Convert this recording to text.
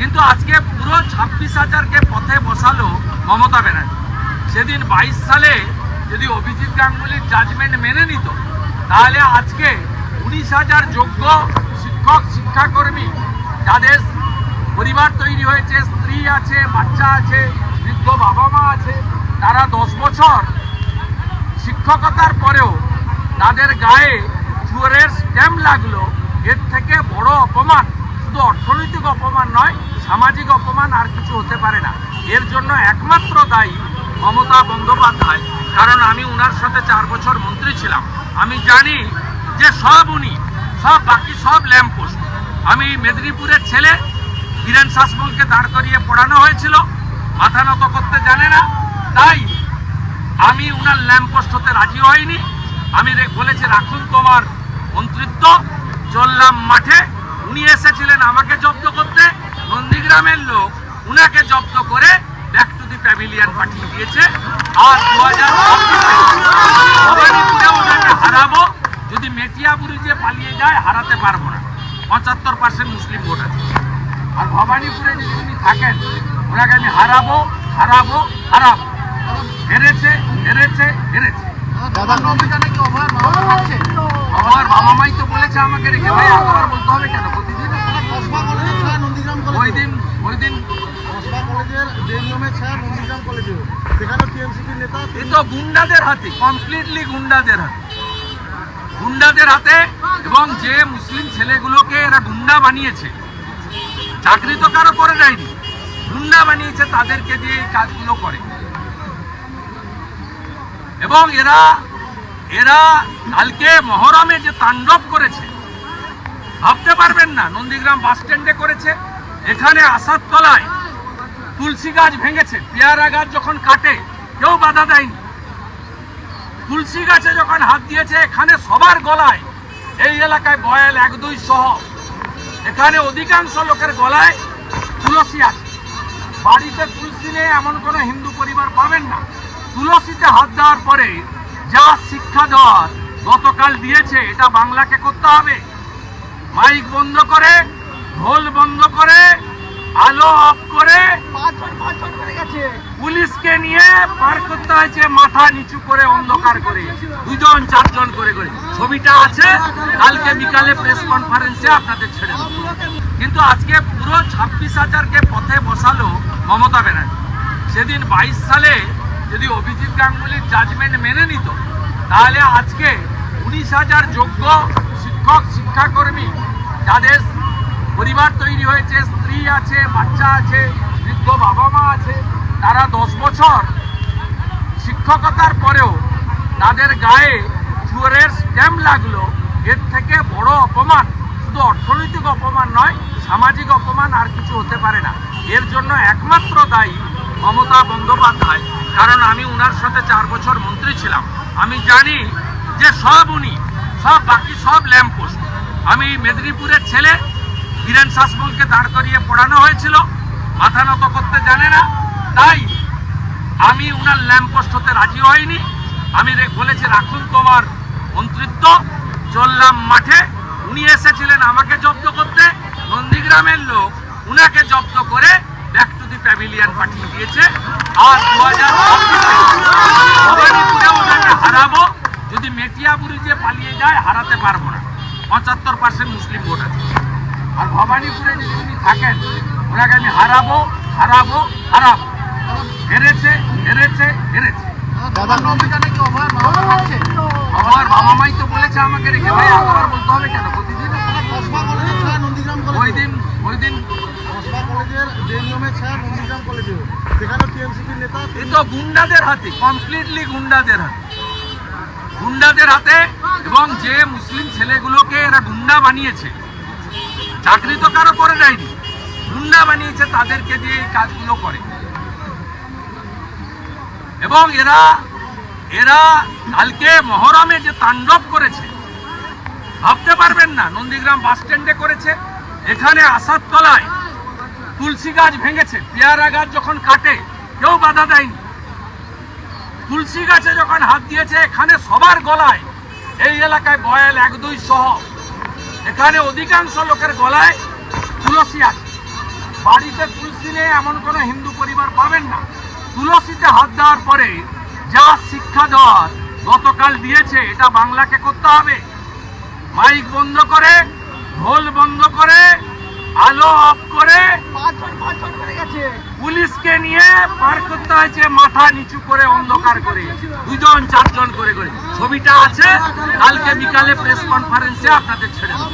কিন্তু আজকে পুরো ছাব্বিশ হাজারকে পথে বসালো মমতা ব্যানার্জি। সেদিন বাইশ সালে যদি অভিজিৎ গাঙ্গুলির জাজমেন্ট মেনে নিত, তাহলে আজকে উনিশ হাজার যোগ্য শিক্ষক, শিক্ষাকর্মী, যাদের পরিবার তৈরি হয়েছে, স্ত্রী আছে, বাচ্চা আছে, বৃদ্ধ বাবা মা আছে, তারা দশ বছর শিক্ষকতার পরেও তাদের গায়ে চুয়ারের স্ট্যাম্প লাগল। এর থেকে বড় অপমান শুধু অর্থনৈতিক অপমান নয় সামাজিক অপমান আর কিছু হতে পারে না। এর জন্য একমাত্র দায়ী মমতা বন্দ্যোপাধ্যায়। কারণ আমি উনার সাথে চার বছর মন্ত্রী ছিলাম। আমি জানি যে সব উনি, সব বাকি সব ল্যাম্পপোস্ট। আমি মেদিনীপুরের ছেলে বীরেন শাসমলকে দাঁড় করিয়ে পড়ানো হয়েছিল। মাথা নত করতে জানে না। তাই আমি উনার ল্যাম্পপোস্ট হতে রাজি হইনি আমি বলেছি, রাখুন তোমার মন্ত্রিত্ব। চললাম মাঠে। উনি এসেছিলেন আমাকে জব্দ করতে। নন্দীগ্রামের লোক উনাকে জব্দ করে ব্যাক টু দি প্যাভিলিয়ন পাঠিয়ে দিয়েছে। আর দু হাজার ভবানীপুরে ওনাকে হারাবো। যদি মেটিয়াবুরি যে পালিয়ে যায় হারাতে পারব না। পঁচাত্তর পার্সেন্ট মুসলিম ভোট আছে আর ভবানীপুরে যদি উনি থাকেন ওনাকে আমি হারাবো হারাবো হারাবো। হেরেছে হেরেছে হেরেছে। আমার বাবা মাই তো বলেছে আমাকে রেখে। ভাই একবার বলতে হবে কেন প্রতিদিন তারা কসবা কলেজের ছায়া নন্দীগ্রাম ওই কলেজ দিন ওই দিন কসবা কলেজের যে ছায়া নন্দীগ্রাম কলেজে সেখানে টিএমসিপির নেতা এ তো গুন্ডাদের হাতে কমপ্লিটলি গুন্ডাদের হাতে। গুন্ডাদের হাতে এবং যে মুসলিম ছেলেগুলোকে এরা গুন্ডা বানিয়েছে। চাকরি তো কারও করে দেয়নি। গুন্ডা বানিয়েছে তাদেরকে দিয়ে এই কাজগুলো করে। এবং এরা এরা কালকে মহরমে যে তাণ্ডব করেছে ভাবতে পারবেন না নন্দীগ্রাম বাস স্ট্যান্ডে করেছে। এখানে আসাদ তলায় তুলসী গাছ ভেঙেছে, পেয়ারা গাছ যখন কাটে, কেউ বাধা দেয়নি। তুলসী গাছে যখন হাত দিয়েছে, এখানে সবার গলায়, এই এলাকায় বয়াল এক, দুই সহ। এখানে অধিকাংশ লোকের গলায় তুলসী আছে। বাড়িতে তুলসী নেই, এমন কোনো হিন্দু পরিবার পাবেন না। তুলসীতে হাত দেওয়ার পরে যা শিক্ষা দেওয়ার গতকাল দিয়েছে, এটা বাংলাকে করতে হবে। মাইক বন্ধ করে ঢোল বন্ধ করে আলো অফ করে পুলিশকে নিয়ে পার করতে হয়েছে মাথা নিচু করে অন্ধকার করে দুজন চারজন করে করে। ছবিটা আছে কালকে বিকালে প্রেস কনফারেন্সে আপনাদের ছেড়ে দেবো। কিন্তু আজকে পুরো ছাব্বিশ হাজারকে পথে বসালো মমতা ব্যানার্জি। সেদিন বাইশ সালে যদি অভিজিৎ গাঙ্গুলির জাজমেন্ট মেনে নিত তাহলে আজকে উনিশ হাজার যোগ্য শিক্ষক শিক্ষাকর্মী যাদের পরিবার তৈরি হয়েছে, স্ত্রী আছে, বাচ্চা আছে, বৃদ্ধ বাবা মা আছে, তারা দশ বছর শিক্ষকতার পরেও তাদের গায়ে চুয়ারের স্ট্যাম্প লাগল। এর থেকে বড় অপমান শুধু অর্থনৈতিক অপমান নয়, সামাজিক অপমান আর কিছু হতে পারে না। এর জন্য একমাত্র দায়ী মমতা বন্দ্যোপাধ্যায়। কারণ আমি উনার সাথে চার বছর মন্ত্রী ছিলাম। আমি জানি যে সব উনি, সব বাকি সব ল্যাম্পপোস্ট। আমি মেদিনীপুরের ছেলে বীরেন শাসমলকে দাঁড় করিয়ে পড়ানো হয়েছিল। মাথা নত করতে জানে না। তাই আমি উনার ল্যাম্পপোস্ট হতে রাজি হইনি। আমি বলেছি, রাখুন তোমার মন্ত্রিত্ব। চললাম মাঠে। উনি এসেছিলেন আমাকে জব্দ করতে। নন্দীগ্রামের লোক উনাকে জব্দ করে ব্যাক টু দি প্যাভিলিয়ন পাঠিয়ে দিয়েছে। আর দু হাজার হারাবো। যদি মেটিয়াবুরি যে পালিয়ে যায়, হারাতে পারব না। পঁচাত্তর পার্সেন্ট মুসলিম ভোট আছে। আর ভবানীপুরে যদি উনি থাকেন ওনাকে আমি হারাবো হারাবো হারাবো। হেরেছে হেরেছে হেরেছে। আমার বাবা মাই তো বলেছে আমাকে রেখে ভাই বলতে হবে কেন? প্রতিদিন ওই দিন ওই দিন। গুন্ডাদের হাতে কমপ্লিটলি গুন্ডাদের হাতে। গুন্ডাদের হাতে এবং যে মুসলিম ছেলেগুলোকে এরা গুন্ডা বানিয়েছে চাকরি তো কারও করে দেয়নি গুন্ডা বানিয়েছে তাদেরকে দিয়ে এই কাজগুলো করে। এবং এরা এরা কালকে মহরমে যে তাণ্ডব করেছে, ভাবতে পারবেন না, নন্দীগ্রাম বাস স্ট্যান্ডে করেছে। এখানে আসাদ তলায় তুলসী গাছ ভেঙেছে, পেয়ারা গাছ যখন কাটে, কেউ বাধা দেয়নি। তুলসী গাছে যখন হাত দিয়েছে, এখানে সবার গলায় এই এলাকায় বয়াল এক দুই সহ এখানে অধিকাংশ লোকের গলায় তুলসী আছে। বাড়িতে তুলসী নেই এমন কোনো হিন্দু পরিবার পাবেন না। তুলসীতে হাত দেওয়ার পরে যা শিক্ষা দেওয়ার গতকাল দিয়েছে এটা বাংলাকে করতে হবে। মাইক বন্ধ করে ঢোল বন্ধ করে আলো অফ করে পুলিশকে নিয়ে পার করতে হয়েছে মাথা নিচু করে অন্ধকার করে। দুজন চারজন করে করে। ছবিটা আছে কালকে বিকালে প্রেস কনফারেন্সে আপনাদের ছেড়ে